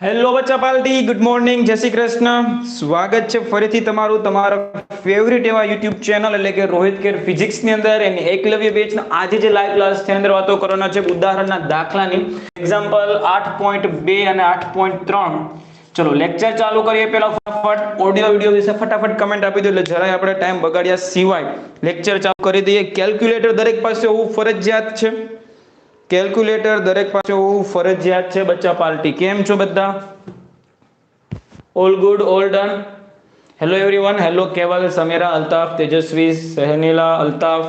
Hello બચ્ચા પાલટી. Good morning જય શ્રી કૃષ્ણ. સ્વાગત છે ફરીથી તમારું, તમારા ફેવરિટ એવા યુટ્યુબ ચેનલ એટલે કે રોહિત કેર ફિઝિક્સની અંદર, એની એકલવ્ય બેચ આજે જે લાઈવ ક્લાસની અંદર વાતો કરવાના છે, ઉદાહરણના દાખલાની. એક્ઝામ્પલ 8.2 અને 8.3 ચલો લેક્ચર ચાલુ કરીએ પહેલા ફટાફટ. ઓડિયો વિડિયો વિશે ફટાફટ કમેન્ટ આપી દો એટલે જરાય આપણે ટાઈમ બગાડ્યા સિવાય લેક્ચર ચાલુ કરી દઈએ. કેલ્ક્યુલેટર દરેક પાસે હોવું ફરજિયાત છે. કેલ્ક્યુલેટર દરેક પાસે ફરજિયાત છે, બચ્ચા પાર્ટી કેમ છો બધા? All good all done hello everyone hello Keval, Samira, Altaf, Tejaswi, Sahenila, Altaf.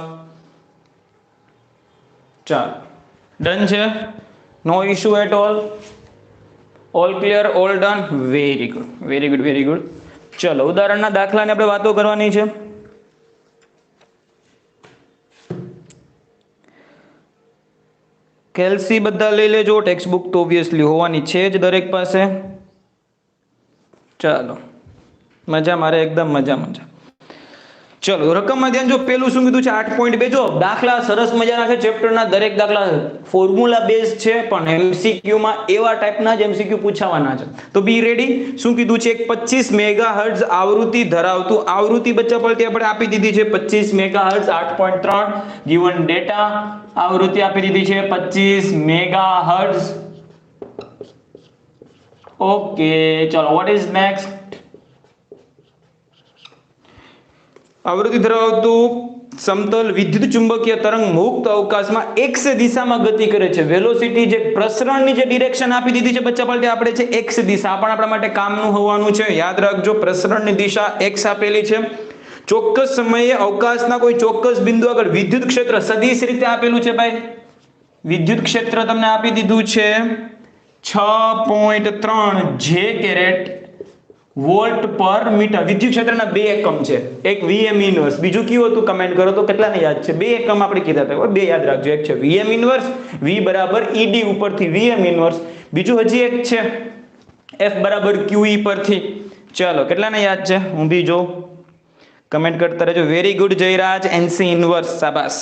ચાલ. ડન છે? No issue at all all clear all done very good very good very good ચલો, ઉદાહરણના દાખલાની આપણે વાતો કરવાની છે. કેલ્સી બધા લઈ લેજો ટેક્સ્ટ બુક તો ઓબ્વિયસલી હોવાની છે જ દરેક પાસે. ચાલો, મજા, મારે એકદમ મજા મજા. ચલો, રકમમાં ધ્યાન જો, પેલું શું કીધું છે, આઠ પોઈન્ટ બે જો, દાખલા, સરસ મજાના છે ચેપ્ટરના દરેક દાખલા ફોર્મ્યુલા બેઝ છે, પણ એમસીક્યુ માં એવા ટાઈપના જ એમસીક્યુ પૂછાવાના છે. તો બી રેડી શું કીધું છે, એક પચીસ મેગા હર્ટ્ઝ આવૃત્તિ ધરાવતું, આવૃત્તિ બચ્ચા પરથી આપણે આપી દીધી છે પચીસ મેગા હર્ટ્ઝ આઠ પોઈન્ટ ત્રણ ગીવન ડેટા આવૃત્તિ આપી દીધી છે પચીસ મેગા હર્ટ ઓકે, ચલો વોટ ઇઝ નેક્સ્ટ આવૃત્તિ ધરાવતું સમતલ વિદ્યુત ચુંબકીય તરંગ મુક્ત અવકાશમાં એક્સ દિશામાં ગતિ કરે છે. વેલોસિટી જે પ્રસરણની જે ડિરેક્શન આપી દીધી છે બચ્ચા પાલટી, આપણે છે એક્સ દિશા. પણ આપણા માટે કામનું હોવાનું છે. યાદ રાખજો, પ્રસરણની દિશા એક્સ આપેલી છે. ચોક્કસ સમયે અવકાશના કોઈ ચોક્કસ બિંદુ આગળ વિદ્યુત ક્ષેત્ર સદીશ રીતે આપેલું છે ભાઈ. વિદ્યુત ક્ષેત્ર તમને આપી દીધું છે છ પોઈન્ટ ત્રણ જે કેરેટ વોલ્ટ પર મીટર. વિદ્યુત ક્ષેત્રના બે એકમ છે. એક વીએમ ઇનવર્સ બીજું કયું હતું? કમેન્ટ કરો તો કેટલાને યાદ છે? બે એકમ આપણે કીધા હતા. બે યાદ રાખજો. એક છે વીએમ ઇનવર્સ વી બરાબર ઈડી ઉપરથી વીએમ ઇનવર્સ બીજું હજી એક છે એફ બરાબર ક્યુઈ પરથી. ચાલો, કેટલાને યાદ છે? હું બી જો. કમેન્ટ કરતા રહેજો. Very good Jayraj. N C inverse સાબાસ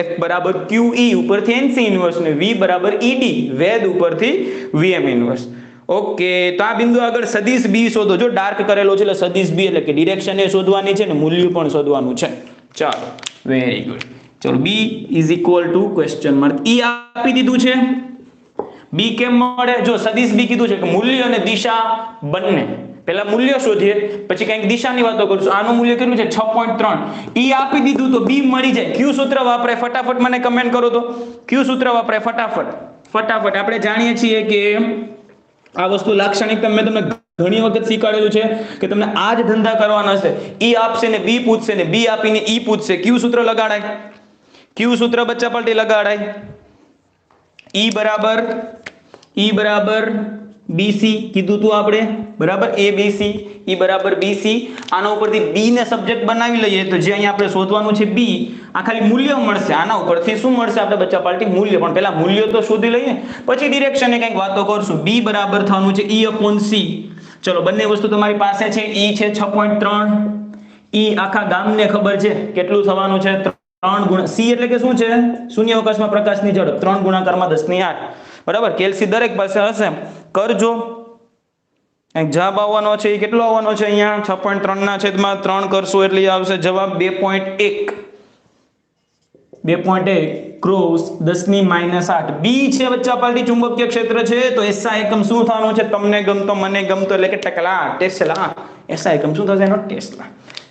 F બરાબર ક્યુઈ ઉપરથી એનસી ઇનવર્સ ને વી બરાબર ઈડી વેદ ઉપરથી વીએમ ઇનવર્સ ઓકે તો આ બિંદુ આગળ સદિશ બી શોધો. જો ડાર્ક કરેલો છે એટલે સદિશ બી એટલે કે ડિરેક્શન એ શોધવાની છે ને મૂલ્ય પણ શોધવાનું છે. ચાલો વેરી ગુડ ચલો B is equal to question mark E આપી દીધું છે. બી કેમ મળે? જો સદિશ બી કીધું છે કે મૂલ્ય અને દિશા બંને. પહેલા મૂલ્ય શોધીએ, પછી કંઈક દિશાની વાતો કરશું. આનું મૂલ્ય કેટલું છે? 6.3 ઈ આપી દીધું તો બી મળી જાય. ક્યુ સૂત્ર વાપરે? ફટાફટ મને કમેન્ટ કરો તો. ક્યુ સૂત્ર વાપરે? ફટાફટ. ફટાફટ. આપણે જાણીએ છીએ કે આ વસ્તુ લાક્ષણિકતા મેં તમને ઘણી વખત શીખવાડેલું છે કે તમને આ જ ધંધા કરવાના છે ઈ આપશે ને બી પૂછશે ને બી આપીને ઈ પૂછશે. ક્યુ સૂત્ર લગાડાય? ક્યુ સૂત્ર બચ્ચા પલટી લગાડાય? ઈ બરાબર ઈ બરાબર બીસી કીધું તું આપણે? બરાબર? એ બીસી ઈ બરાબર બીસી આના ઉપરથી બી ને સબ્જેક્ટ બનાવી લઈએ તો જે અહીંયા આપણે શોધવાનું છે બી આ ખાલી મૂલ્ય મળશે. આના ઉપરથી શું મળશે? આપણે બચ્ચા પાર્ટી મૂલ્ય. પણ પહેલા મૂલ્ય તો શોધી લઈએ. પછી ડિરેક્શન કંઈક વાતો કરશું. બી બરાબર થવાનું છે ઈ અપોન સી ચલો, બંને વસ્તુ તમારી પાસે છે. ઈ છે છ પોઈન્ટ ત્રણ. ઈ આખા ગામને ખબર છે? કેટલું થવાનું છે? ત્રણ ગુણ સી એટલે કે શું છે? શૂન્ય અવકાશમાં પ્રકાશની ઝડપ. ત્રણ ગુણાકારમાં દસની આઠ. બરાબર? કેલ્સી દરેક પાસે હશે. કરજો. જવાબ આવવાનો છે. એ કેટલો આવવાનો છે અહીંયા? છ પોઈન્ટ ત્રણ ના છેદમાં ત્રણ કરશું એટલે આવશે જવાબ બે પોઈન્ટ એક. બે પોઈન્ટ એક, ક્રોસ દસની માઇનસ આઠ. બી છે બચ્ચા પાલટી ચુંબકીય ક્ષેત્ર છે, તો એસા એકમ શું થવાનું છે? તમને ગમતો, મને ગમતો એટલે કે ટકલા ટેસ્લા. એસા એકમ શું થશે? એનો ટેસ્લા.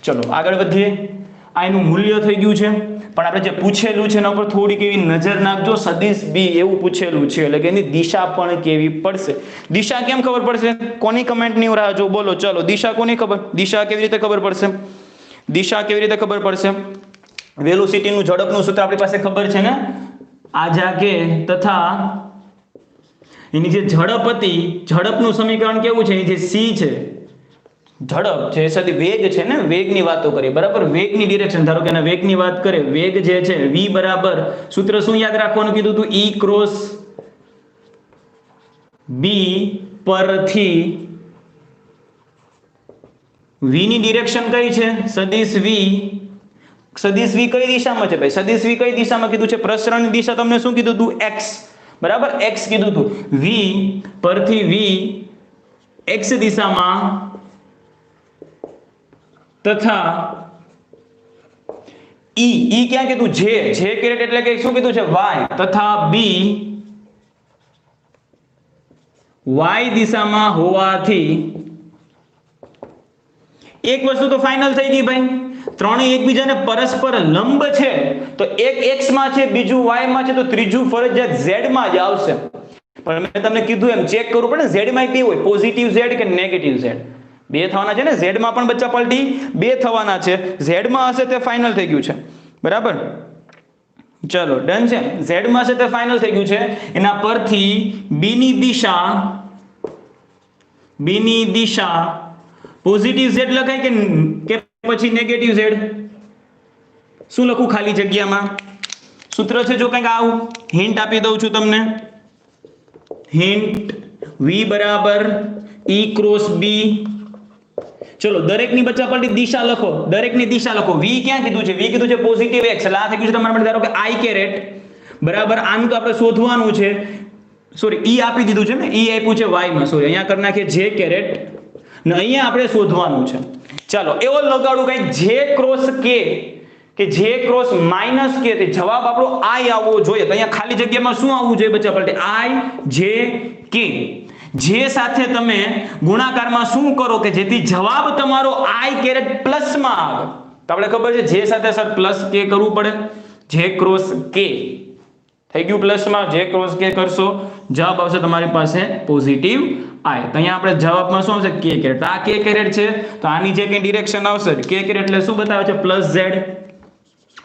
ચલો, આગળ વધીએ. આ એનું મૂલ્ય થઈ ગયું છે. પણ આપણે જે પૂછેલું છે એના ઉપર થોડીક એવી નજર નાખજો. સદીશ બી એવું પૂછેલું છે. એટલે કે એની દિશા પણ કેવી પડશે? દિશા કેમ ખબર પડશે? કોની કમેન્ટની રાહ જો બોલો, ચલો. દિશા કોની ખબર? દિશા કેવી રીતે ખબર પડશે? દિશા કેવી રીતે ખબર પડશે? વેલોસિટીનું ઝડપનું સૂત્ર આપણી પાસે ખબર છે ને? આજાકે તથા એની જે ઝડપ હતી, ઝડપનું સમીકરણ કેવું છે? એની જે સી છે ઝડપ છે સદી વેગ છે ને, વેગની વાતો કરીએ. બરાબર? વેગની ડિરેક્શન ધારો કે વેગની વાત કરીએ. વેગ જે છે, v બરાબર. સૂત્ર શું યાદ રાખવાનું કીધું તું? E ક્રોસ b પરથી v ની ડિરેક્શન કઈ છે? સદિશ v. સદિશ v કઈ દિશામાં છે ભાઈ? સદિશ v કઈ દિશામાં કીધું છે? પ્રસરણની દિશા તમને શું કીધું તું? X. બરાબર? X કીધું તું. V પરથી v એક્સ દિશામાં તથા ઈ ઈ ક્યાં કીધું? જે જે કેરેટ એટલે કે શું કીધું છે? વાય. તથા બી, વાય દિશામાં હોવાથી એક વસ્તુ તો ફાઇનલ થઈ ગઈ ભાઈ. ત્રણેય એકબીજાને પરસ્પર લંબ છે. તો એક એક્સમાં છે, બીજું વાયમાં છે, તો ત્રીજું ફરજિયાત ઝેડમાં જ આવશે. પણ મેં તમને કીધું એમ ચેક કરવું પડે ઝેડમાં કેવું હોય પોઝિટિવ ઝેડ કે નેગેટિવ z? બે થવાના છે ને? Z માં પણ બચ્ચા પલટી, બે થવાના છે. Z માં હશે તે ફાઇનલ થઈ ગયું છે. બરાબર? ચલો ડન છે. Z માં છે તે ફાઇનલ થઈ ગયું છે. એના પરથી b ની દિશા, b ની દિશા પોઝિટિવ z લખાય કે કે પછી નેગેટિવ z? શું લખું ખાલી જગ્યામાં? સૂત્ર છે જો કંઈક આવું? હિન્ટ આપી દઉં છું તમને. હિન્ટ v બરાબર e ક્રોસ b ચલો, દરેકની બચ્ચા પલટી દિશા લખો. દરેકની દિશા લખો. V ક્યાં કીધું છે? V કીધું છે પોઝિટિવ x. એટલે આ થઈ ગયું છે તમારા માટે ધારો કે i કેરેટ બરાબર? આનું તો આપણે શોધવાનું છે. સોરી e આપી દીધું છે ને? E આપ્યું છે y માં. સોરી અહીંયા કરી નાખીએ j કેરેટ ને અહીંયા આપણે શોધવાનું છે. ચાલો, એવો લગાડું કઈ જે ક્રોસ કે કે જે ક્રોસ માઇનસ કે તે જવાબ આપણો i આવવો જોઈએ. તો અહીંયા ખાલી જગ્યામાં શું આવવું જોઈએ બચ્ચા પલટે? આઈ જે કે જે સાથે તમે ગુણાકારમાં શું કરો કે જેથી જવાબ તમારો આઈ કેરેટ પ્લસમાં આવે. તો ખબર છે જે સાથે સર પ્લસ કે કરવું પડે? જે ક્રોસ કે થઈ ગયું પ્લસમાં જે ક્રોસ કે કરશો. જવાબ આવશે તમારી પાસે પોઝિટિવ આય તો અહીંયા આપણે જવાબમાં શું આવશે? કે કેરેટ આ કે કેરેટ છે. તો આની જે કઈ ડિરેક્શન આવશે? કે કેરેટ એટલે શું બતાવે છે? પ્લસ ઝેડ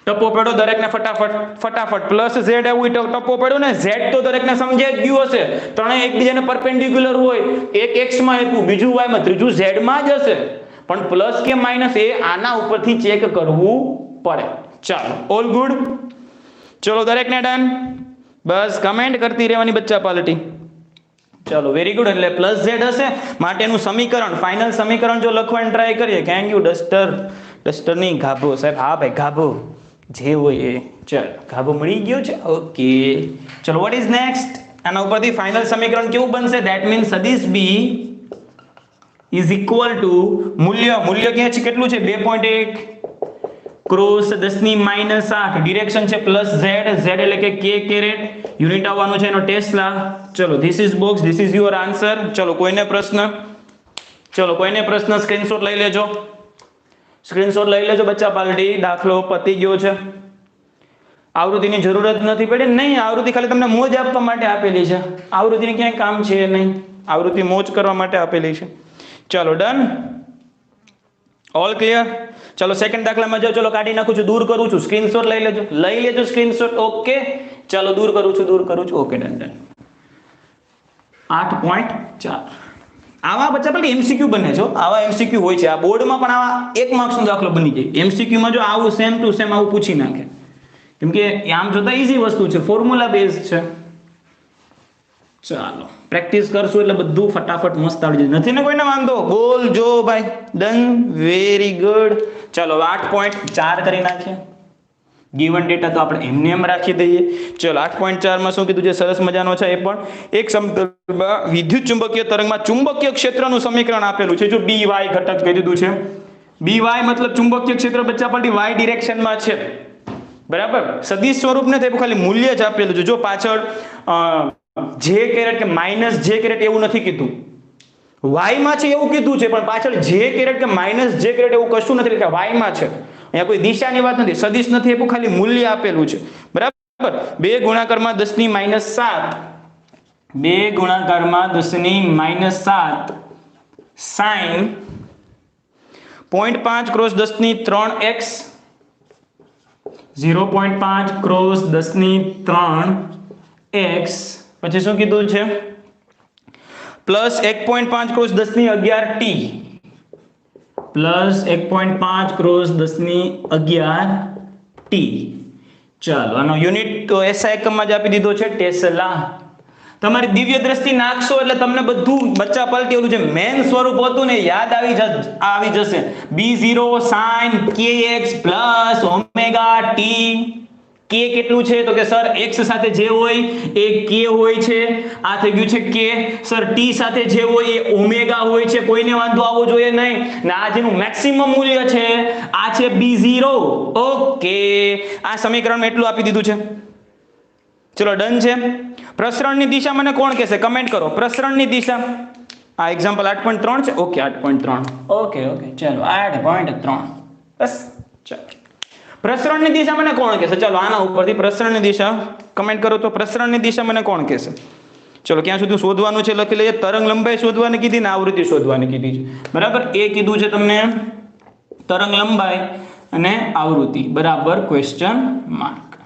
ટપ્પો પડ્યો દરેકને ફટાફટ ફટાફટ. પ્લસ ઝેડ એવું ટપો પડ્યો ને ઝેડ તો દરેકને સમજાઈ જ ગયું હશે. ત્રણેય એકબીજાને પરપેન્ડિક્યુલર હોય. એક એક્સમાં આપ્યું, બીજું y માં, ત્રીજું ઝેડમાં જ હશે. પણ પ્લસ કે માઇનસ એ આના ઉપરથી ચેક કરવું પડે. ચાલો ઓલ ગુડ ચલો, દરેકને ડન બસ કમેન્ટ કરતી રહેવાની બચ્ચા પાલટી. ચલો વેરી ગુડ એટલે પ્લસ ઝેડ હશે. માટેનું સમીકરણ ફાઇનલ સમીકરણ જો લખવાની ટ્રાય કરીએ. કેન યુ ડસ્ટર ડસ્ટર નહીં, ગાભો. સાહેબ, હા, ભાઈ, ગાભો. જે હોય એ. ચાલ ગાભો મળી ગયો છે? ઓકે. ચલો વોટ ઇઝ નેક્સ્ટ આના ઉપરથી ફાઇનલ સમીકરણ કેવું બનશે? ધેટ મીન્સ સદિશ બી ઇઝ ઇક્વલ ટુ મૂલ્ય મૂલ્ય ક્યાં છે? કેટલું છે? બે પોઈન્ટ એક. ક્રોસ દસની માઇનસ આઠ. ડિરેક્શન છે પ્લસ ઝેડ ઝેડ એટલે કે કે કેરેટ યુનિટ આવવાનું છે એનો ટેસ્લા ચલો this is box this is your answer ચલો, કોઈને પ્રશ્ન? ચલો, કોઈને પ્રશ્ન? સ્ક્રીનશોટ લઈ લેજો. સ્ક્રીનશોટ લઈ લેજો બચ્ચા, પાલટી, દાખલો પતી ગયો છે. આવૃત્તિની જરૂરત નથી પડી. નહીં, આવૃત્તિ ખાલી તમને મોજ આપવા માટે આપેલી છે. આવૃત્તિની ક્યાંય કામ છે નહીં. આવૃત્તિ મોજ કરવા માટે આપેલી છે. ચાલો ડન ઓલ ક્લિયર ચલો સેકન્ડ દાખલામાં જાઓ. ચલો, કાઢી નાખું છું, દૂર કરું છું. સ્ક્રીનશોટ લઈ લેજો. લઈ લેજો સ્ક્રીનશોટ ઓકે ચાલો, દૂર કરું છું, દૂર કરું છું. ઓકે ડન ડન આઠ પોઈન્ટ ચાર. આવા બચ્ચા પેલા એમસીક્યુ બને છો આવા એમસીક્યુ હોય છે. આ બોર્ડમાં પણ આવા એક માર્ક્સનો દાખલો બની જાય. એમસીક્યુમાં જો આવું સેમ ટુ સેમ આવું પૂછી નાખે. કેમ કે આમ જોતા ઈઝી વસ્તુ છે. ફોર્મ્યુલા બેઝ છે. ચાલો. પ્રેક્ટિસ કરશું એટલે બધું ફટાફટ મસ્ત આવડી જશે નથી ને કોઈને વાંધો? બોલ જો ભાઈ. ડન વેરી ગુડ ચાલો, આઠ પોઈન્ટ ચાર કરી નાખીએ. ગીવન ડેટા તો આપણે એમને એમ રાખી દઈએ. ચલો, આઠ પોઈન્ટ ચારમાં શું કીધું છે? સરસ મજાનો છે એ પણ. એક સમતલમાં વિદ્યુત ચુંબકીય તરંગમાં ચુંબકીય ક્ષેત્રનું સમીકરણ આપેલું છે. જો બી વાય ઘટક કહી દીધું છે. બી વાય મતલબ ચુંબકીય ક્ષેત્ર બચ્ચા પલટી વાય ડિરેક્શનમાં છે. બરાબર? સદીશ સ્વરૂપ ને તે ખાલી મૂલ્ય જ આપેલું છે. જો પાછળ જે કેરેટ કે માઇનસ જે કેરેટ એવું નથી કીધું. વાયમાં છે એવું કીધું છે, પણ પાછળ જે કેરેટ કે માઇનસ જે કેરેટ એવું કશું નથી કે વાયમાં છે. અહીંયા કોઈ દિશાની વાત નથી. સદિશ નથી એવું ખાલી મૂલ્ય આપેલું છે. બરાબર? બે ગુણાકારમાં દસની માઇનસ સાત. બે ગુણાકારમાં દસની માઇનસ સાત. સાઈન. પોઈન્ટ પાંચ ક્રોસ દસની ત્રણ એક્સ. ઝીરો પોઈન્ટ પાંચ ક્રોસ દસની ત્રણ એક્સ. પછી શું કીધું છે? પ્લસ એક પોઈન્ટ પાંચ ક્રોસ દસની અગિયાર ટી. પ્લસ એક પોઈન્ટ પાંચ ક્રોસ દસની અગિયાર ટી. ચાલો, આનો યુનિટ તો એસઆઈ એકમમાં જ આપી દીધો છે, ટેસલા. તમારી દિવ્ય દ્રષ્ટિ નાખશો એટલે તમને બધું બચ્ચા પલટી ઓલું જે મેન સ્વરૂપ હતું ને યાદ આવી જ, આવી જશે. B zero sine K X plus omega T K કેટલું છે? તો કે સર x સાથે જે હોય એ k હોય છે. આ થઈ ગયું છે k સર t સાથે જે હોય એ ઓમેગા હોય છે. કોઈને વાંધો આવવો જોઈએ નહીં. ને આ જેનું મેક્સિમમ મૂલ્ય છે આ છે b0 ઓકે. આ સમીકરણમાં એટલું આપી દીધું છે. ચલો ડન છે. પ્રસરણની દિશા મને કોણ કહેશે? કમેન્ટ કરો. પ્રસરણની દિશા. આ એક્ઝામ્પલ આઠ પોઈન્ટ ત્રણ છે? ઓકે આઠ પોઈન્ટ ત્રણ. Okay okay. ચલો આઠ પોઈન્ટ ત્રણ. બસ. ચાલો. પ્રસરણની દિશા મને કોણ કહેશે? ચલો, આના ઉપરથી પ્રસરણની દિશા. કમેન્ટ કરો તો પ્રસરણની દિશા મને કોણ કહેશે? ચલો, ક્યાં સુધી શોધવાનું છે લખી લઈએ. તરંગ લંબાઈ શોધવાની કીધી ને આવૃત્તિ શોધવાની કીધી છે. બરાબર? એ કીધું છે તમને તરંગ લંબાઈ અને આવૃત્તિ. બરાબર? ક્વેશ્ચન માર્ક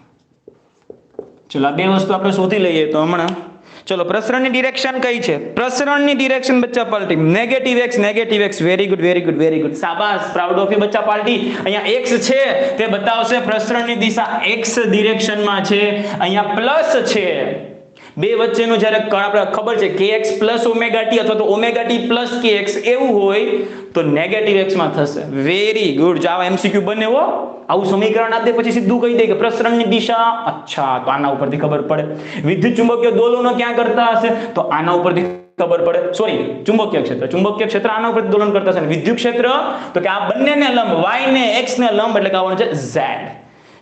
ચલો, આ બે વસ્તુ આપણે શોધી લઈએ તો હમણાં ચલો, પ્રસરણની ડિરેક્શન કઈ છે? પ્રસરણની ડિરેક્શન બચ્ચા party negative X negative X very good very good very good શાબાશ પ્રાઉડ ઓફ યુ બચ્ચા પાર્ટી અહીંયા એક્સ છે, તે બતાવશે પ્રસરણની દિશા એક્સ ડિરેક્શનમાં છે. અહીંયા પ્લસ છે. બે વચ્ચેનું જ્યારે કણ આપણે ખબર છે એક્સ પ્લસ ઓમેગા ટી અથવા તો ઓમેગા ટી પ્લસ એક્સ એવું હોય, તો નેગેટિવ એક્સમાં થશે. વેરી ગુડ જાવ એમસીક્યુ બને હો, આવું સમીકરણ આપે પછી સીધું કહી દે કે પ્રસરણની દિશા, અચ્છા, તો આના ઉપરથી ખબર પડે. વિદ્યુત ચુંબકીય દોલનો ક્યાં કરતા હશે? તો આના ઉપરથી ખબર પડે. સોરી ચુંબકીય ક્ષેત્ર. ચુંબકીય ક્ષેત્ર આના ઉપર દોલન કરતા હશે. વિદ્યુત ક્ષેત્ર, તો કે આ બંનેને લંબ, y ને x ને લંબ એટલે કે આવવાનું છે z.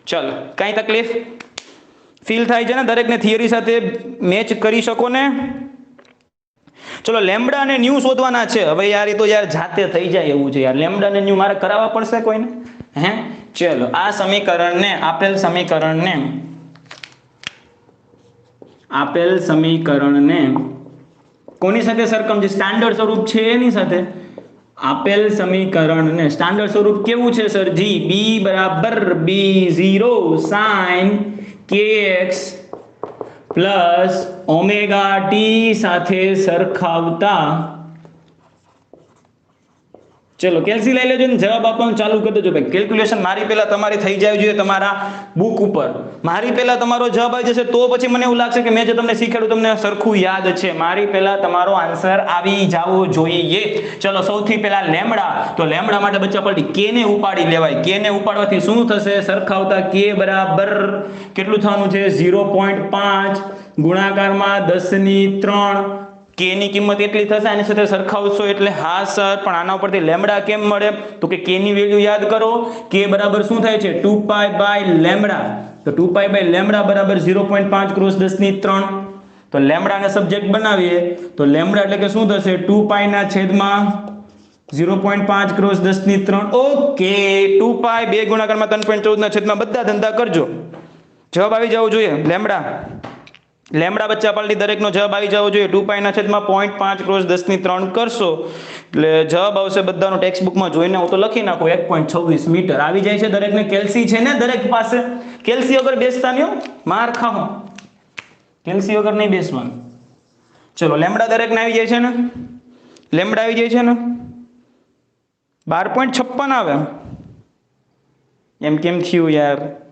ચલો, કઈ તકલીફ? ફીલ થાય છે ને દરેકને થિયરી સાથે મેચ કરી શકો ને? ચલો, લેમ્બડા અને ન્યૂ શોધવાના છે. હવે યાર, એ તો યાર જાતે થઈ જાય એવું છે યાર. લેમ્બડા અને ન્યૂ મારે કરાવવા પડશે કોઈને? હે? ચલો, આ સમીકરણને, આપેલ સમીકરણને આપેલ સમીકરણને કોની સાથે સરકમ છે? સ્ટાન્ડર્ડ સ્વરૂપ છે એની સાથે. આપેલ સમીકરણને સ્ટાન્ડર્ડ સ્વરૂપ કેવું છે સર જી બી બરાબર B zero sine X plus omega T સાથે સરખાવતા ચલો, કેલ્સી લઈ લેજો ને જવાબ આપવાનું ચાલુ કરી દેજો ભાઈ. કેલ્ક્યુલેશન મારી પહેલા તમારી થઈ જાય જોઈએ તમારા બુક ઉપર. મારી પહેલા તમારો જવાબ આવી જશે તો પછી મને એવું લાગશે કે મેં જે તમને શીખેડું તમને સરખું યાદ છે. મારી પહેલા તમારો આન્સર આવી જવો જોઈએ. ચલો, સૌથી પહેલા લેમડા. તો લેમડા માટે બચ્ચા પલટી, કે ને ઉપાડી લેવાય? કે ને ઉપાડવાથી શું થશે? સરખાવતા કે બરાબર કેટલું થવાનું છે? 0.5 ગુણાકારમાં 10 ની 3 કે ની કિંમત એટલી થશે, આની સાથે સરખાવશો એટલે હા સર, પણ આના ઉપરથી લેમડા કેમ મળે? તો કે કે ની વેલ્યુ યાદ કરો. કે બરાબર શું થાય છે? 2 પાઈ બાય લેમડા તો 2 પાઈ બાય લેમડા બરાબર 0.5 ક્રોસ 10 ની 3 તો લેમડાને સબ્જેક્ટ બનાવીએ. તો લેમડા એટલે કે શું થશે? 2 પાઈ ના છેદમાં 0.5 ક્રોસ 10 ની 3 ઓકે 2 પાઈ બે ગુણાકારમાં 3.14 ના છેદમાં બધા ધંધા કરજો. જવાબ આવી જવો જોઈએ. લેમડા લેમડા બચ્ચા પાલટી દરેકનો જવાબ આવી જવો જોઈએ. ટુ પાઈના છેદમાં પોઈન્ટ પાંચ ક્રોસ દસની ત્રણ કરશો. એટલે જવાબ આવશે બધાનો ટેક્સ્ટ બુકમાં જોઈને હું તો લખી નાખું. એક પોઈન્ટ છવ્વીસ મીટર. આવી જાય છે દરેકને. કેલ્સી છે ને દરેક પાસે? કેલ્સી વગર બેસતા નહીં. માર ખાઓ કેલ્સી વગર નહીં બેસવાનું. ચલો, લેમડા દરેકને આવી જાય છે ને? લેમડા આવી જાય છે ને? બાર પોઈન્ટ છપ્પન આવે. એમ કેમ થયું યાર?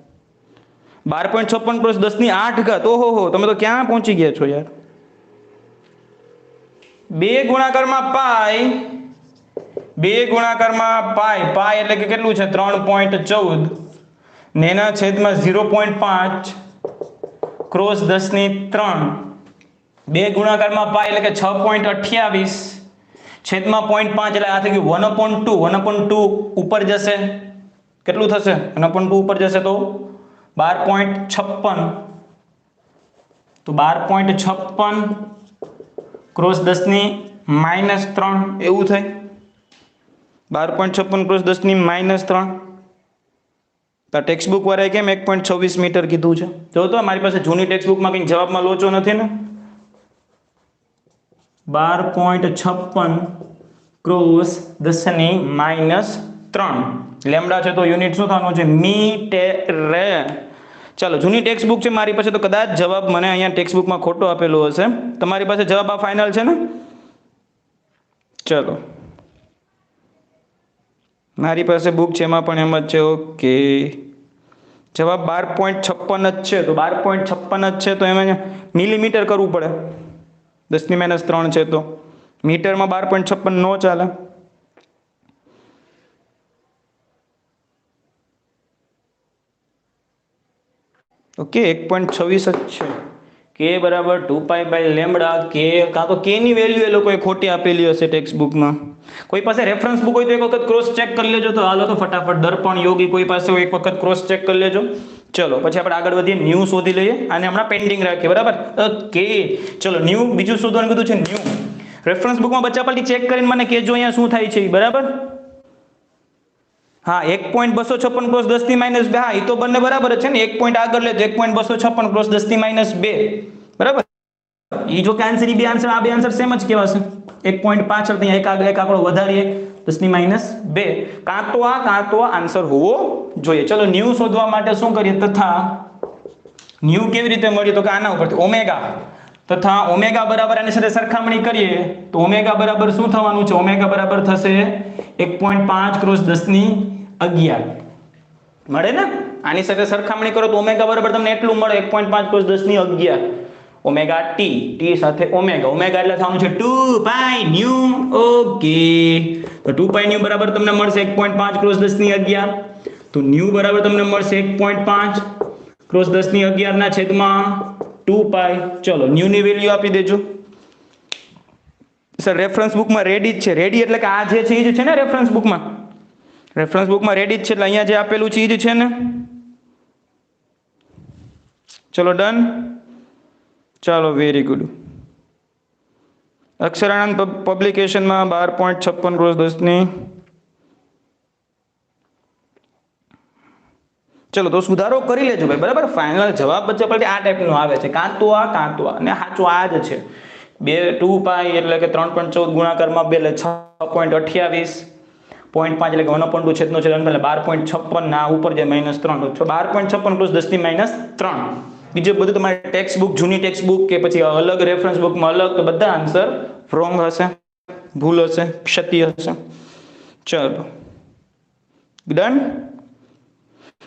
બાર પોઈન્ટ છપ્પન પ્લસ દસની આઠ ઘાત. ઓહો હો, તમે તો ક્યાં પહોંચી ગયા છો યાર? બે ગુણાકારમાં પાય, બે ગુણાકારમાં પાય. પાય એટલે કે કેટલું છે? ત્રણ પોઈન્ટ ચૌદ. ને એના છેદમાં ઝીરો પોઈન્ટ પાંચ. ક્રોસ દસની ત્રણ. બે ગુણાકારમાં પાય એટલે કે છ પોઈન્ટ અઠ્યાવીસ. છેદમાં પોઈન્ટ પાંચ એટલે આ થઈ ગયું one upon two one upon two ઉપર જશે. કેટલું થશે? વન અપોન ટુ ઉપર જશે તો બાર પોઈન્ટ છપ્પન. તો બાર પોઈન્ટ છપ્પન ક્રોસ દસની માઇનસ ત્રણ, એવું થાય. બાર પોઈન્ટ છપ્પન ક્રોસ દસની માઇનસ ત્રણ. તો ટેક્સ્ટ બુક વાળાએ કેમ એક પોઈન્ટ છવ્વીસ મીટર કીધું છે? જો તો મારી પાસે જૂની ટેક્સ્ટ બુકમાં કંઈ જવાબમાં લોચો નથી ને? બાર પોઈન્ટ છપ્પન ક્રોસ દસની માઇનસ ત્રણ. લેમડા છે તો યુનિટ શું થવાનું છે? મીટર. ચાલો, જૂની ટેક્સ્ટ બુક છે, મારી પાસે તો કદાચ જવાબ મને અહીંયા ટેક્સ્ટ બુકમાં ખોટો આપેલો હશે. તમારી પાસે જવાબ આ ફાઇનલ છે ને? ચલો. મારી પાસે બુક છે, એમાં પણ એમ જ છે, ઓકે. જવાબ બાર પોઈન્ટ છપ્પન જ છે, તો બાર પોઈન્ટ છપ્પન જ છે, તો એમાં મિલીમીટર કરવું પડે. દસની માઇનસ ત્રણ છે તો. મીટરમાં બાર પોઈન્ટ છપ્પન નો ચાલે. ઓકે, એક પોઈન્ટ છવ્વીસ જ છે. કે બરાબર ટુ પાઈ બાય લેમડા કે કાં તો કે ની વેલ્યુ એ લોકોએ ખોટી આપેલી હશે ટેક્સ્ટ બુકમાં કોઈ પાસે રેફરન્સ બુક હોય તો એક વખત ક્રોસ ચેક કરી લેજો. તો હાલો તો ફટાફટ દર્પણ યોગી કોઈ પાસે હોય, એક વખત ક્રોસ ચેક કરી લેજો. ચલો, પછી આપણે આગળ વધીએ ન્યૂ શોધી લઈએ અને હમણાં પેન્ડિંગ રાખીએ, બરાબર? ઓકે, ચલો ન્યૂ બીજું શોધવાનું કીધું છે ન્યૂ રેફરન્સ બુકમાં બચ્ચા પાલટી ચેક કરીને મને કહેજો, અહીંયા શું થાય છે બરાબર? હા, એક પોઈન્ટ બસો છપ્પન ક્રોસ દસથી માઇનસ બે. હા એ તો બંને બરાબર છે ને. એક પોઈન્ટ આગળ લેજો એક પોઈન્ટ બસો છપ્પન ક્રોસ દસથી માઇનસ બે. બરાબર? એ જો કે આન્સર એ બે આન્સર આ બે આન્સર સેમ જ કહેવાશે એક પોઈન્ટ પાછળ ત્યાં એક આગળ, એક આંકડો વધારીએ, દસની માઇનસ બે. કાં તો આ, કાં તો આન્સર હોવો જોઈએ. ચલો ન્યૂ શોધવા માટે શું કરીએ? તથા ન્યૂ કેવી રીતે મળ્યું? તો કે આના ઉપરથી. ઓમેગા તથા ઓમેગા બરાબર આની સાથે સરખામણી કરીએ, તો ઓમેગા બરાબર શું થવાનું છે? ઓમેગા બરાબર થશે એક પોઈન્ટ પાંચ ક્રોસ દસની અગિયાર. મળે ને? આની સાથે સરખામણી કરો તો ઓમેગા બરાબર તમને એટલું મળે, એક પોઈન્ટ પાંચ ક્રોસ દસની અગિયાર. ઓમેગા ટી ટી સાથે ઓમેગા. ઓમેગા એટલે થવાનું છે ટુ પાઈ ન્યુ, ઓકે. તો ટુ પાઈ ન્યુ બરાબર તમને મળશે એક પોઈન્ટ પાંચ ક્રોસ દસની અગિયાર. તો ન્યુ બરાબર તમને મળશે એક પોઈન્ટ પાંચ ક્રોસ દસની અગિયાર ના છેદમાં ટુ પાઈ. ચલો ન્યુ ની વેલ્યુ આપી દેજો. સર રેફરન્સ બુકમાં રેડી જ છે. રેડી એટલે કે આ જે છે એ જ છે ને રેફરન્સ બુકમાં રેફરન્સ બુકમાં રેડી જ છે એટલે અહીંયા જે આપેલું છે એ જ છે ને. ચલો ડન ચાલો વેરી ગુડ અક્ષરાનંદ પબ્લિકેશનમાં બાર પોઈન્ટ છપ્પન ક્રોસ દસની ચલો, તો સુધારો કરી લેજો ભાઈ, બરાબર? ફાઇનલ જવાબ બચ્ચા પછી આ ટાઈપનો આવે છે. કાં તો આ કાં તો આ. અને સાચું આ જ છે. બે ટુ પાઈ એટલે કે ત્રણ પોઈન્ટ ચૌદ ગુણાકારમાં બે એટલે છ પોઈન્ટ અઠ્યાવીસ. પોઈન્ટ પાંચ એટલે કે વન પોઈન્ટ ટુ છેદનો છેદ એટલે બાર પોઈન્ટ છપ્પન, ના ઉપર જે માઇનસ ત્રણ. બાર પોઈન્ટ છપ્પન પ્લસ દસથી માઇનસ ત્રણ. બીજું બધું તમારે ટેક્સ્ટ બુક જૂની ટેક્સ્ટ બુક કે પછી અલગ રેફરન્સ બુકમાં અલગ બધા આન્સર રોંગ હશે, ભૂલ હશે, ક્ષતિ હશે. ચલો. ડન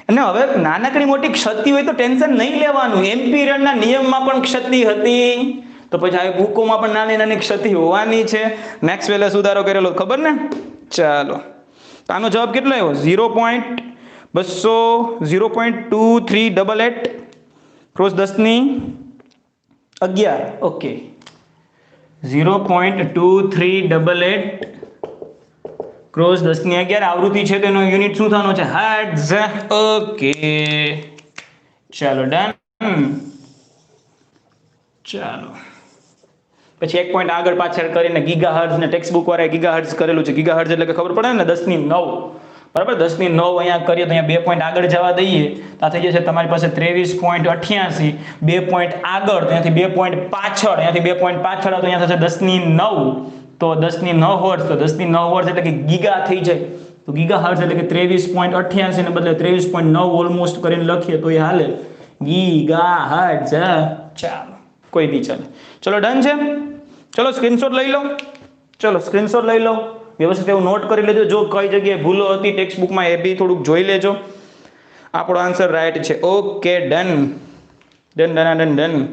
અને હવે નાનકડી મોટી ક્ષતિ હોય તો ટેન્શન નહીં લેવાનું. એમ્પિરિયલના નિયમમાં પણ ક્ષતિ હતી. તો પછી આવી બુકોમાં પણ નાની નાની ક્ષતિ હોવાની છે. મેક્સવેલે સુધારો કરેલો, ખબર ને? ચાલો. તો આનો જવાબ કેટલો આવ્યો? ઝીરો પોઈન્ટ બસો, zero point two three double eight, cross દસની અગિયાર. Okay. Zero point two three double eight, cross દસની અગિયાર. આવૃત્તિ છે તેનો યુનિટ શું થવાનો છે? Hertz okay. ચાલો, ડન. ચાલો. પછી એક પોઈન્ટ આગળ પાછળ કરીને ગીગા હર્ઝ ને ટેક્સ્ટ બુક વાળા ગીગા હર્ઝ કરેલું છે. ગીગા હર્ઝ એટલે કે ખબર પડે ને? દસની નવ. બરાબર? દસની નવ અહીંયા કરીએ તો અહીંયા બે પોઈન્ટ આગળ જવા દઈએ. તો થઈ જશે તમારી પાસે ત્રેવીસ પોઈન્ટ અઠ્યાસી. બે પોઈન્ટ આગળ ત્યાંથી બે પોઈન્ટ પાછળ, અહીંયાથી બે પોઈન્ટ પાછળ તો અહીંયા થશે દસની નવ. તો દસની નવ હર્ટ્ઝ તો દસની નવ હર્ટ્ઝ એટલે કે ગીગા થઈ જાય. તો ગીગા હર્ઝ એટલે કે ત્રેવીસ પોઈન્ટ અઠ્યાસી ને બદલે ત્રેવીસ પોઈન્ટ નવ ઓલમોસ્ટ કરીને લખીએ તો એ હાલે. ગીગા હર્ઝ ચાલો. કોઈ બી ચાલે. ચલો ડન છે? ચલો સ્ક્રીનશોટ લઈ લો. ચલો સ્ક્રીનશોટ લઈ લો. વ્યવસ્થિત એવું નોટ કરી લેજો. જો કઈ જગ્યાએ ભૂલો હતી ટેક્સ્ટ બુકમાં એ બી થોડુંક જોઈ લેજો. આપણો આન્સર રાઈટ છે. Okay done done done done done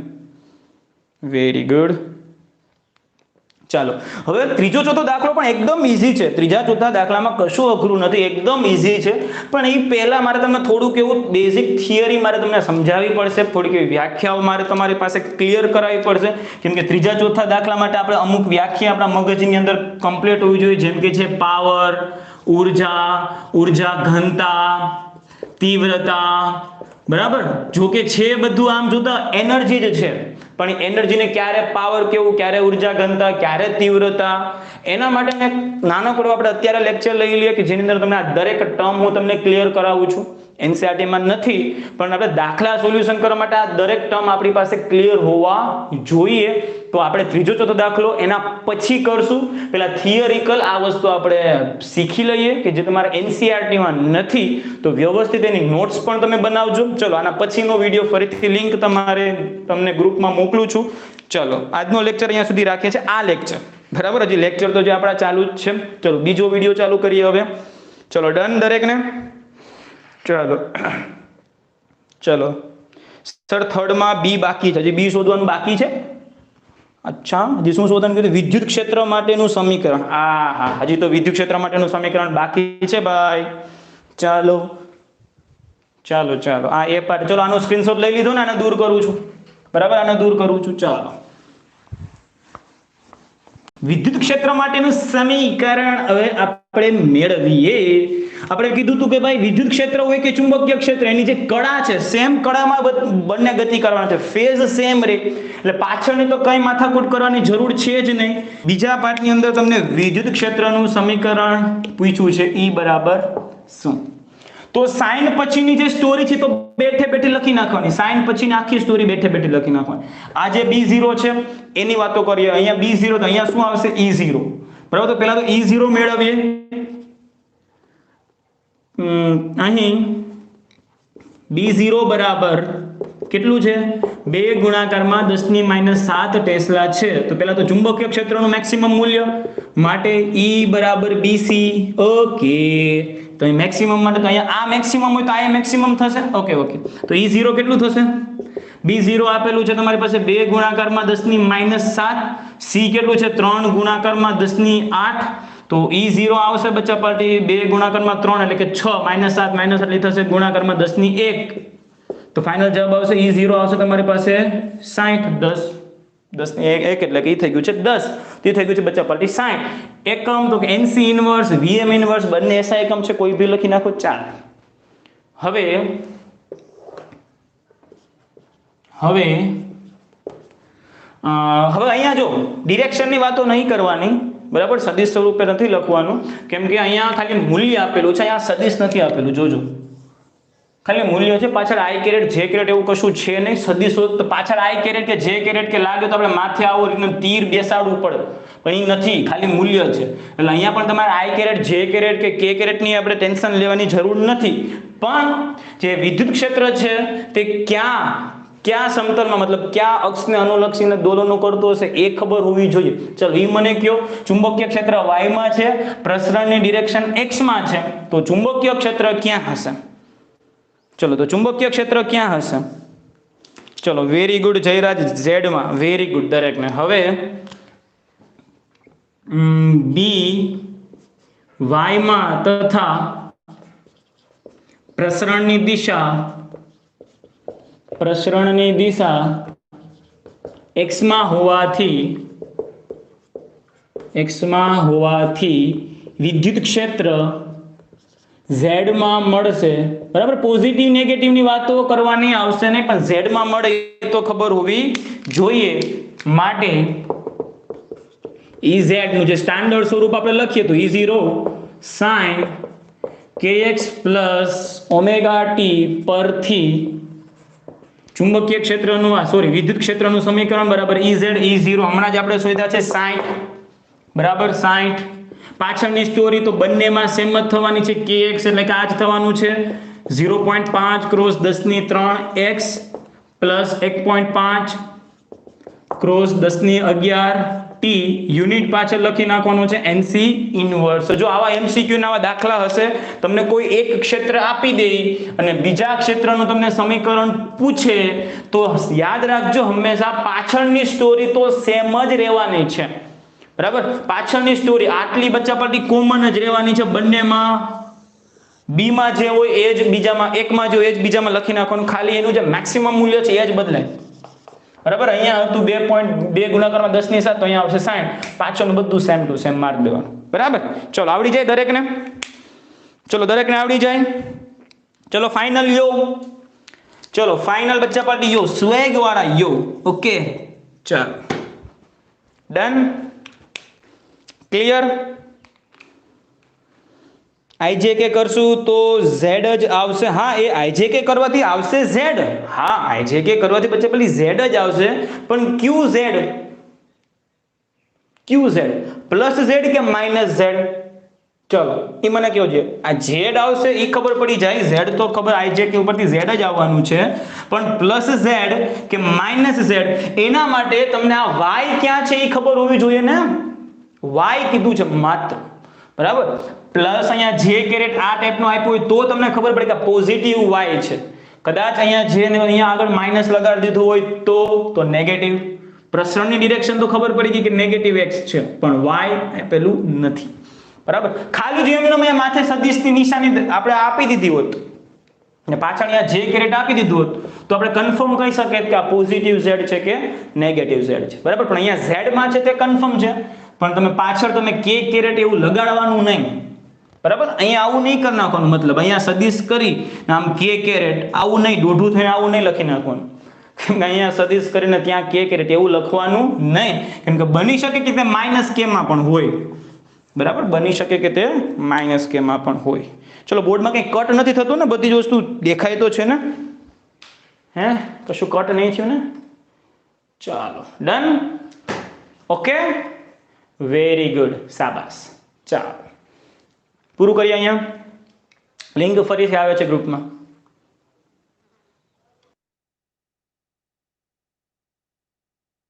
very good ચાલો. હવે ત્રીજો ચોથો દાખલો પણ એકદમ ઈઝી છે. ત્રીજા ચોથા દાખલામાં કશું અઘરું નથી, એકદમ ઈઝી છે. પણ એ પહેલા મારે તમને થોડુંક એવું બેઝિક થિયરી મારે તમને સમજાવવી પડશે, થોડીક એવી વ્યાખ્યાઓ મારે તમારી પાસે ક્લિયર કરાવવી પડશે. કેમ કે ત્રીજા ચોથા દાખલા માટે આપણે અમુક વ્યાખ્યા આપણા મગજની અંદર કમ્પ્લીટ હોવી જોઈએ. જેમ કે છે પાવર ઊર્જા ઊર્જા ઘનતા, તીવ્રતા. બરાબર? જો કે છે બધું આમ જોતા એનર્જી જ છે પણ એનર્જીને ક્યારે પાવર કેવું, ક્યારે ઊર્જા ઘનતા, ક્યારે તીવ્રતા? એના માટે મેં નાનકડો આપણે અત્યારે લેક્ચર લઈ લઈએ કે જેની અંદર તમને આ દરેક ટર્મ હું તમને ક્લિયર કરાવું છું. NCERT માં નથી, પણ આપણે દાખલા સોલ્યુશન કરવા માટે આ દરેક ટર્મ આપણી પાસે ક્લિયર હોવા જોઈએ. તો આપણે ત્રીજો ચોથો દાખલો, એના પછી કરશું. પેલા થિયરિકલ આ વસ્તુ આપણે શીખી લઈએ કે જે તમારે એનસીઆરટીમાં નથી, તો વ્યવસ્થિત એની નોટ્સ પણ તમે બનાવજો. ચલો, આના પછીનો વીડિયો ફરીથી લિંક તમારે તમને ગ્રુપમાં મોકલું છું. ચલો, આજનો લેક્ચર અહીંયા સુધી રાખીએ છીએ. આ લેક્ચર, બરાબર? હજી લેક્ચર તો જે આપણા ચાલુ જ છે. ચલો, બીજો વીડિયો ચાલુ કરીએ હવે. ચલો, ડન દરેકને? ચાલો. ચલો. સર થર્ડમાં બી બાકી છે. હજી બી શોધવાનું બાકી છે? અચ્છા. હજી શું શોધવાનું કર્યું? વિદ્યુત ક્ષેત્ર માટેનું સમીકરણ. આ હા હજી તો વિદ્યુત ક્ષેત્ર માટેનું સમીકરણ બાકી છે ભાઈ. ચાલો. ચાલો ચાલો. આ એ પાર્ટ ચલો, આનો સ્ક્રીનશોટ લઈ લીધો ને, આને દૂર કરું છું. બરાબર? આને દૂર કરું છું. ચાલો. વિદ્યુત ક્ષેત્ર માટેનું સમીકરણ હવે આપણે મેળવીએ. આપણે કીધું હતું કે ભાઈ વિદ્યુત ક્ષેત્ર હોય કે ચુંબકીય ક્ષેત્ર, એની જે કળા છે સેમ કળામાં બંને ગતિ કરવાના છે. ફેઝ સેમ રે. એટલે પાછળની તો કઈ માથાકૂટ કરવાની જરૂર છે જ નહીં. બીજા પાઠની અંદર તમને વિદ્યુત ક્ષેત્રનું સમીકરણ પૂછ્યું છે. ઈ બરાબર શું? તો સાઈન પછીની જે સ્ટોરી છે તો બેઠે બેઠે લખી નાખવાની. સાઈન પછીની આખી સ્ટોરી બેઠે બેઠે લખી નાખવાની. આ જે બી ઝીરો છે, એની વાતો કરીએ. અહીંયા બી ઝીરો તો અહીંયા શું આવશે? ઈ ઝીરો બરાબર? તો પહેલા તો ઈ ઝીરો મેળવીએ. અહીં બી ઝીરો બરાબર કેટલું છે? બે ગુણાકારમાં દસની માઇનસ સાત ટેસ્લા છે. તો પહેલા તો ચુંબકીય ક્ષેત્રનું મેક્સિમમ મૂલ્ય માટે ઈ બરાબર બીસી ઓકે તો અહીં મેક્સિમમ માટે તો અહીંયા આ મેક્સિમમ હોય તો આ મેક્સિમમ થશે? ઓકે ઓકે તો ઈ ઝીરો કેટલું થશે? બી ઝીરો આપેલું છે તમારી પાસે બે ગુણાકારમાં દસની માઇનસ સાત. સી કેટલું છે? ત્રણ ગુણાકારમાં દસની આઠ. તો ઈ ઝીરો આવશે બચ્ચા પાર્ટી, બે ગુણાકારમાં ત્રણ એટલે કે છ, માઇનસ સાત, માઇનસ એટલી થશે ગુણાકારમાં દસની એક. તો ફાઇનલ જવાબ આવશે, ઈ ઝીરો આવશે તમારી પાસે સાઠ દસ. દસ એક એટલે કે ઈ થઈ ગયું છે દસ. તે થઈ ગયું છે બચ્ચા પાર્ટી સાઠ એકમ તો કે એનસી ઇનવર્સ વીએમ ઇનવર્સ બંને એસા એકમ છે, કોઈ બી લખી નાખો, ચાલે. હવે હવે હવે અહીંયા જો ડિરેક્શનની વાતો નહીં કરવાની બરાબર? સદિશ સ્વરૂપે નથી લખવાનું. કેમ કે અહીંયા ખાલી મૂલ્ય આપેલું છે, અહીંયા સદિશ નથી આપેલું. જોજો. ખાલી મૂલ્ય છે, પાછળ આઈ કેરેટ જે કેરેટ એવું કશું છે નહીં. સદિશ પાછળ આઈ કેરેટ કે જે કેરેટ કે લાગે તો આપણે માથે આવો રીતનું તીર બેસાડવું પડે. પણ એ નથી, ખાલી મૂલ્ય છે. એટલે અહીંયા પણ તમારે આઈ કેરેટ જે કેરેટ કે કે કેરેટની આપણે ટેન્શન લેવાની જરૂર નથી. પણ જે વિદ્યુત ક્ષેત્ર છે, તે ક્યાં ક્યાં સમતલમાં, મતલબ ક્યાં અક્ષને અનુલક્ષીને દોલનો કરતો હશે એ ખબર હોવી જોઈએ. ચલો એ મને કયો, ચુંબકીય ક્ષેત્ર y માં છે, પ્રસરણની ડિરેક્શન x માં છે, તો ચુંબકીય ક્ષેત્ર ક્યાં હશે? ચલો, તો ચુંબકીય ક્ષેત્ર ક્યાં હશે? ચલો વેરી ગુડ જયરાજ ઝેડમાં વેરી ગુડ દરેકને. હવે બી વાયમાં તથા પ્રસરણની દિશા પ્રસરણની દિશા એક્સમાં હોવાથી એક્સમાં હોવાથી વિદ્યુત ક્ષેત્ર ઝેડમાં મળશે. બરાબર? પોઝિટિવ, નેગેટિવની વાતો કરવાની આવશે નહીં, પણ ઝેડમાં મળે તો ખબર હોવી જોઈએ. માટે ઈ ઝેડનું જે સ્ટાન્ડર્ડ સ્વરૂપ આપણે લખીએ તો E0 sin kx omega T પરથી ચુંબકીય ક્ષેત્રનું, આ સોરી વિદ્યુત ક્ષેત્રનું સમીકરણ બરાબર ઈઝેડ ઈ ઝીરો હમણાં જ આપણે શોધ્યા છે 60 બરાબર 60 પાછળની સ્ટોરી તો બંનેમાં સેમ જ થવાની છે કે એક્સ એટલે કે આ જ થવાનું છે. 0.5 ક્રોસ 10 ની 3 x પ્લસ 1.5 ક્રોસ 10 ની 11 t યુનિટ પાછળ લખી નાખવાનું છે એનસી ઇનવર્સ જો આવા એમસીક્યુ ના દાખલા હશે, તમને કોઈ એક ક્ષેત્ર આપી દે અને બીજા ક્ષેત્રનું તમને સમીકરણ પૂછે, તો યાદ રાખજો હંમેશા પાછળની સ્ટોરી તો સેમ જ રહેવાની છે. બરાબર? પાછળની સ્ટોરી આટલી બચ્ચા પરથી કોમન જ રહેવાની છે બંનેમાં. બી માં જે હોય એ જ બીજામાં એકમાં જો એ જ બીજામાં લખી નાખવાનું. ખાલી એનું જે મેક્સિમમ મૂલ્ય છે એ જ બદલાય. બરાબર? અહીંયા હતું બે પોઈન્ટ બે ગુણાકારમાં દસની સાત તો અહીંયા આવશે સાઠ. પાછળનું બધું સેમ ટુ સેમ માર્ક દેવાનું. બરાબર? ચલો આવડી જાય દરેકને? ચલો દરેકને આવડી જાય? ચલો ફાઇનલ યો ચલો ફાઇનલ બચ્ચા પાર્ટી યો સ્વેગ વાળા યો ઓકે? ચાલો ડન ક્લિયર આઈજેકે કરશું તો ઝેડ જ આવશે. હા, એ આઈજેકે કરવાથી આવશે ઝેડ હા આઈજેકે કરવાથી પછી પેલી ઝેડ જ આવશે. પણ Q Z Q Z plus Z કે માઇનસ ઝેડ ચલો એ મને કહો છે આ ઝેડ આવશે એ ખબર પડી જાય. ઝેડ તો ખબર આઈજેકે ઉપરથી ઝેડ જ આવવાનું છે. પણ પ્લસ ઝેડ કે માઇનસ ઝેડ એના માટે તમને આ વાય ક્યાં છે એ ખબર હોવી જોઈએ ને? વાય કીધું છે માત્ર. બરાબર? પ્લસ અહીંયા જે કેરેટ આ ટાઈપનું આપ્યું હોય તો તમને ખબર પડે કે પોઝિટિવ વાય છે. કદાચ અહીંયા જે ને અહીંયા આગળ માઇનસ લગાડી દીધું હોય તો તો નેગેટિવ પ્રસરણની ડિરેક્શન તો ખબર પડી ગઈ કે નેગેટિવ એક્સ છે, પણ વાય પેલું નથી. બરાબર? ખાલી જેમ મેં માથે સદિશની નિશાની આપણે આપી દીધી હોત અને પાછળ અહીંયા જે કેરેટ આપી દીધું હોત, તો આપણે કન્ફર્મ કહી શકીએ કે આ પોઝિટિવ ઝેડ છે કે નેગેટિવ ઝેડ છે. બરાબર? પણ અહીંયા ઝેડમાં છે તે કન્ફર્મ છે. પણ તમે પાછળ તમે કે કેરેટ એવું લગાડવાનું નહીં. બરાબર? અહીંયા આવું નહીં કરી નાખવાનું મતલબ. અહીંયા સદીશ કરી આમ કે કેરેટ આવું નહીં, દોઢું થઈને આવું નહીં લખી નાખવાનું. કેમ કે અહીંયા સદીશ કરીને ત્યાં કે કેરેટ એવું લખવાનું નહીં. કેમ કે બની શકે કે તે માઇનસ કેમાં પણ હોય. બરાબર? બની શકે કે તે માઇનસ કેમાં પણ હોય. ચલો, બોર્ડમાં કંઈ કટ નથી થતું ને? બધી જ વસ્તુ દેખાય તો છે ને? હે? કશું કટ નહીં થયું ને? ચાલો ડન ઓકે વેરી ગુડ સાબાસ ચાલો. પૂરું કરીએ અહીંયા. લિંક ફરીથી આવે છે ગ્રુપમાં.